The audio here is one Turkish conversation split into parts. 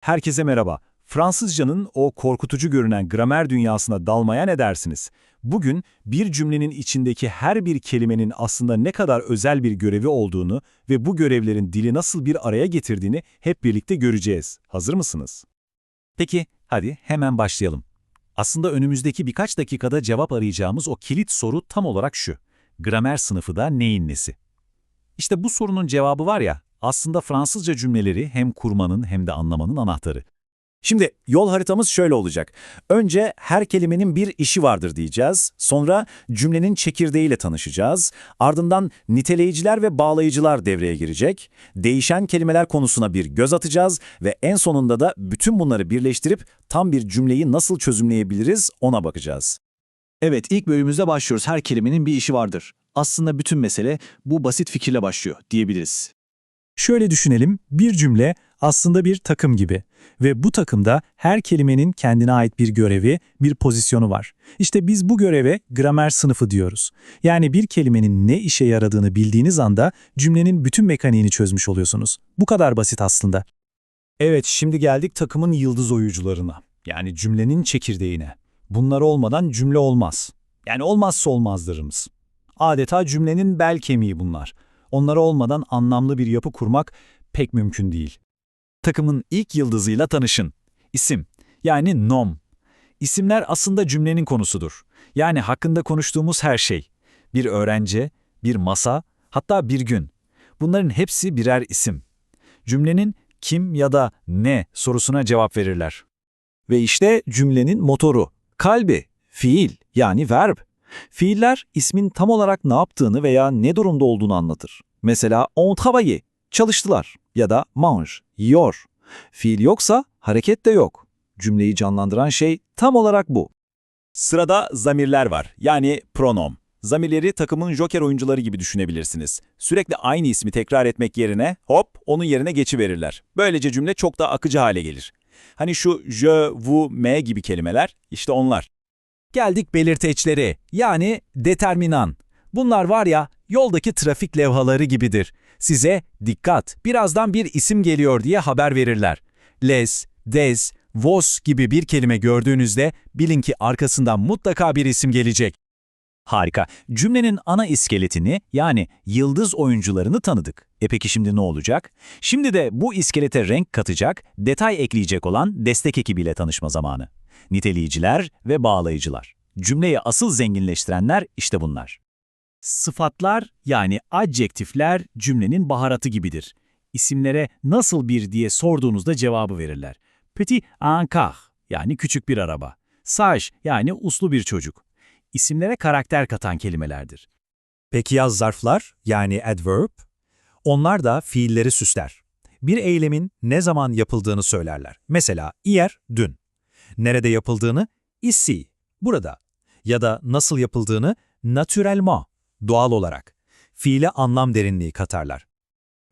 Herkese merhaba. Fransızcanın o korkutucu görünen gramer dünyasına dalmaya ne dersiniz? Bugün bir cümlenin içindeki her bir kelimenin aslında ne kadar özel bir görevi olduğunu ve bu görevlerin dili nasıl bir araya getirdiğini hep birlikte göreceğiz. Hazır mısınız? Peki, hadi hemen başlayalım. Aslında önümüzdeki birkaç dakikada cevap arayacağımız o kilit soru tam olarak şu. Gramer sınıfı da neyin nesi? İşte bu sorunun cevabı var ya, aslında Fransızca cümleleri hem kurmanın hem de anlamanın anahtarı. Şimdi yol haritamız şöyle olacak. Önce her kelimenin bir işi vardır diyeceğiz. Sonra cümlenin çekirdeğiyle tanışacağız. Ardından niteleyiciler ve bağlayıcılar devreye girecek. Değişen kelimeler konusuna bir göz atacağız ve en sonunda da bütün bunları birleştirip tam bir cümleyi nasıl çözümleyebiliriz ona bakacağız. Evet, ilk bölümümüzde başlıyoruz. Her kelimenin bir işi vardır. Aslında bütün mesele bu basit fikirle başlıyor diyebiliriz. Şöyle düşünelim, bir cümle aslında bir takım gibi ve bu takımda her kelimenin kendine ait bir görevi, bir pozisyonu var. İşte biz bu göreve gramer sınıfı diyoruz. Yani bir kelimenin ne işe yaradığını bildiğiniz anda cümlenin bütün mekaniğini çözmüş oluyorsunuz. Bu kadar basit aslında. Evet, şimdi geldik takımın yıldız oyuncularına. Yani cümlenin çekirdeğine. Bunlar olmadan cümle olmaz. Yani olmazsa olmazlarımız. Adeta cümlenin bel kemiği bunlar. Onlar olmadan anlamlı bir yapı kurmak pek mümkün değil. Takımın ilk yıldızıyla tanışın. İsim, yani nom. İsimler aslında cümlenin konusudur. Yani hakkında konuştuğumuz her şey. Bir öğrenci, bir masa, hatta bir gün. Bunların hepsi birer isim. Cümlenin kim ya da ne sorusuna cevap verirler. Ve işte cümlenin motoru, kalbi, fiil yani verb. Fiiller ismin tam olarak ne yaptığını veya ne durumda olduğunu anlatır. Mesela on travaille, çalıştılar ya da mange, yiyor. Fiil yoksa hareket de yok. Cümleyi canlandıran şey tam olarak bu. Sırada zamirler var yani pronom. Zamirleri takımın joker oyuncuları gibi düşünebilirsiniz. Sürekli aynı ismi tekrar etmek yerine hop onun yerine geçiverirler. Böylece cümle çok daha akıcı hale gelir. Hani şu je, vous, me gibi kelimeler işte onlar. Geldik belirteçleri yani determinan. Bunlar var ya yoldaki trafik levhaları gibidir. Size dikkat birazdan bir isim geliyor diye haber verirler. Les, des, vos gibi bir kelime gördüğünüzde bilin ki arkasından mutlaka bir isim gelecek. Harika. Cümlenin ana iskeletini yani yıldız oyuncularını tanıdık. E peki şimdi ne olacak? Şimdi de bu iskelete renk katacak, detay ekleyecek olan destek ekibiyle tanışma zamanı. Niteleyiciler ve bağlayıcılar. Cümleyi asıl zenginleştirenler işte bunlar. Sıfatlar yani adjektifler cümlenin baharatı gibidir. İsimlere nasıl bir diye sorduğunuzda cevabı verirler. Petit un car yani küçük bir araba. Sage yani uslu bir çocuk. İsimlere karakter katan kelimelerdir. Peki ya zarflar yani adverb? Onlar da fiilleri süsler. Bir eylemin ne zaman yapıldığını söylerler. Mesela hier, dün. Nerede yapıldığını ici, burada. Ya da nasıl yapıldığını naturellement, doğal olarak. Fiile anlam derinliği katarlar.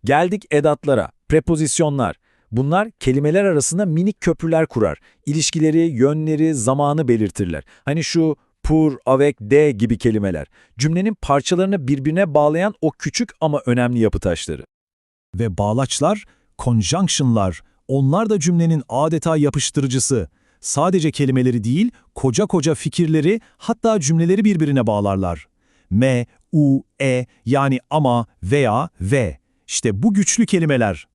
Geldik edatlara, prepozisyonlar. Bunlar kelimeler arasında minik köprüler kurar. İlişkileri, yönleri, zamanı belirtirler. Hani şu pour, avec, de gibi kelimeler. Cümlenin parçalarını birbirine bağlayan o küçük ama önemli yapı taşları. Ve bağlaçlar, conjunction'lar, onlar da cümlenin adeta yapıştırıcısı. Sadece kelimeleri değil, koca koca fikirleri, hatta cümleleri birbirine bağlarlar. Me, u, e yani ama, veya, ve. İşte bu güçlü kelimeler.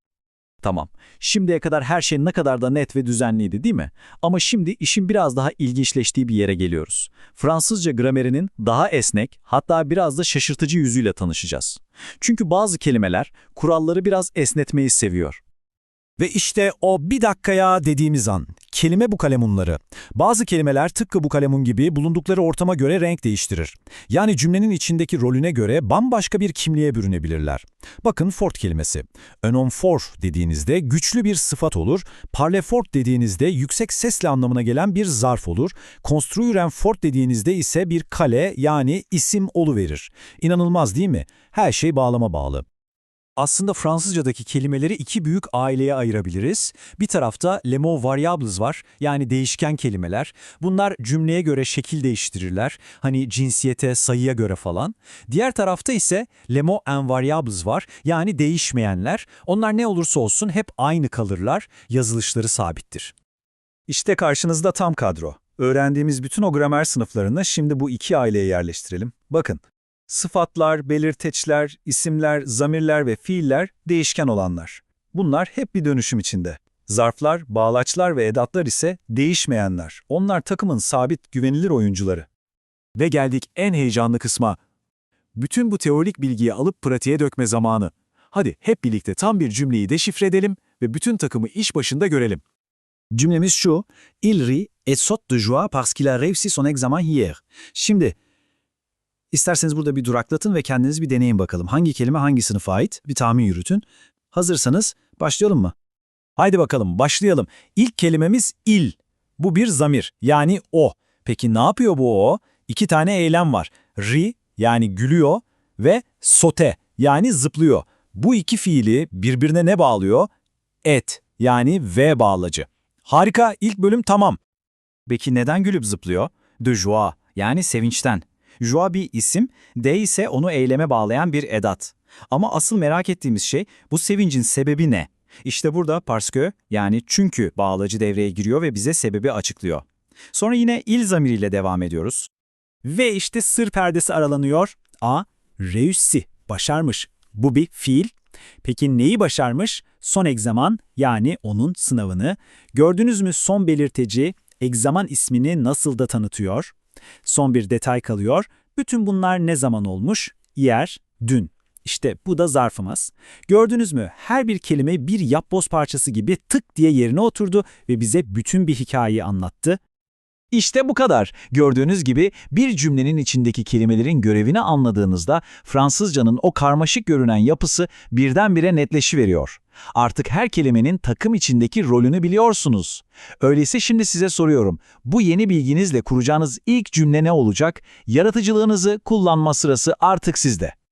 Tamam. Şimdiye kadar her şey ne kadar da net ve düzenliydi değil mi? Ama şimdi işin biraz daha ilginçleştiği bir yere geliyoruz. Fransızca gramerinin daha esnek, hatta biraz da şaşırtıcı yüzüyle tanışacağız. Çünkü bazı kelimeler kuralları biraz esnetmeyi seviyor. Ve işte o bir dakikaya dediğimiz an, kelime bu kalemunları. Bazı kelimeler tıpkı bu kalemun gibi bulundukları ortama göre renk değiştirir. Yani cümlenin içindeki rolüne göre bambaşka bir kimliğe bürünebilirler. Bakın fort kelimesi. Önon fort dediğinizde güçlü bir sıfat olur, parle fort dediğinizde yüksek sesle anlamına gelen bir zarf olur, construire fort dediğinizde ise bir kale yani isim oluverir. İnanılmaz değil mi? Her şey bağlama bağlı. Aslında Fransızcadaki kelimeleri iki büyük aileye ayırabiliriz. Bir tarafta les mots variables var, yani değişken kelimeler. Bunlar cümleye göre şekil değiştirirler, hani cinsiyete, sayıya göre falan. Diğer tarafta ise les mots invariables var, yani değişmeyenler. Onlar ne olursa olsun hep aynı kalırlar, yazılışları sabittir. İşte karşınızda tam kadro. Öğrendiğimiz bütün o gramer sınıflarını şimdi bu iki aileye yerleştirelim. Bakın, sıfatlar, belirteçler, isimler, zamirler ve fiiller değişken olanlar. Bunlar hep bir dönüşüm içinde. Zarflar, bağlaçlar ve edatlar ise değişmeyenler. Onlar takımın sabit, güvenilir oyuncuları. Ve geldik en heyecanlı kısma. Bütün bu teorik bilgiyi alıp pratiğe dökme zamanı. Hadi hep birlikte tam bir cümleyi deşifre edelim ve bütün takımı iş başında görelim. Cümlemiz şu, Il rit et saute de joie parce qu'il a réussi son examen hier. Şimdi, isterseniz burada bir duraklatın ve kendiniz bir deneyin bakalım. Hangi kelime hangi sınıfa ait? Bir tahmin yürütün. Hazırsanız başlayalım mı? Haydi bakalım başlayalım. İlk kelimemiz il. Bu bir zamir yani o. Peki ne yapıyor bu o? İki tane eylem var. Ri yani gülüyor ve sote yani zıplıyor. Bu iki fiili birbirine ne bağlıyor? Et yani V bağlacı. Harika, ilk bölüm tamam. Peki neden gülüp zıplıyor? De joie, yani sevinçten. Joie bir isim, de ise onu eyleme bağlayan bir edat. Ama asıl merak ettiğimiz şey bu sevincin sebebi ne? İşte burada que yani çünkü bağlacı devreye giriyor ve bize sebebi açıklıyor. Sonra yine il zamiriyle devam ediyoruz. Ve işte sır perdesi aralanıyor. A. Reussi, başarmış. Bu bir fiil. Peki neyi başarmış? Son egzaman yani onun sınavını. Gördünüz mü son belirteci egzaman ismini nasıl da tanıtıyor? Son bir detay kalıyor. Bütün bunlar ne zaman olmuş? Yer, dün. İşte bu da zarfımız. Gördünüz mü? Her bir kelime bir yapboz parçası gibi tık diye yerine oturdu ve bize bütün bir hikayeyi anlattı. İşte bu kadar. Gördüğünüz gibi bir cümlenin içindeki kelimelerin görevini anladığınızda Fransızcanın o karmaşık görünen yapısı birdenbire netleşiveriyor. Artık her kelimenin takım içindeki rolünü biliyorsunuz. Öyleyse şimdi size soruyorum. Bu yeni bilginizle kuracağınız ilk cümle ne olacak? Yaratıcılığınızı kullanma sırası artık sizde.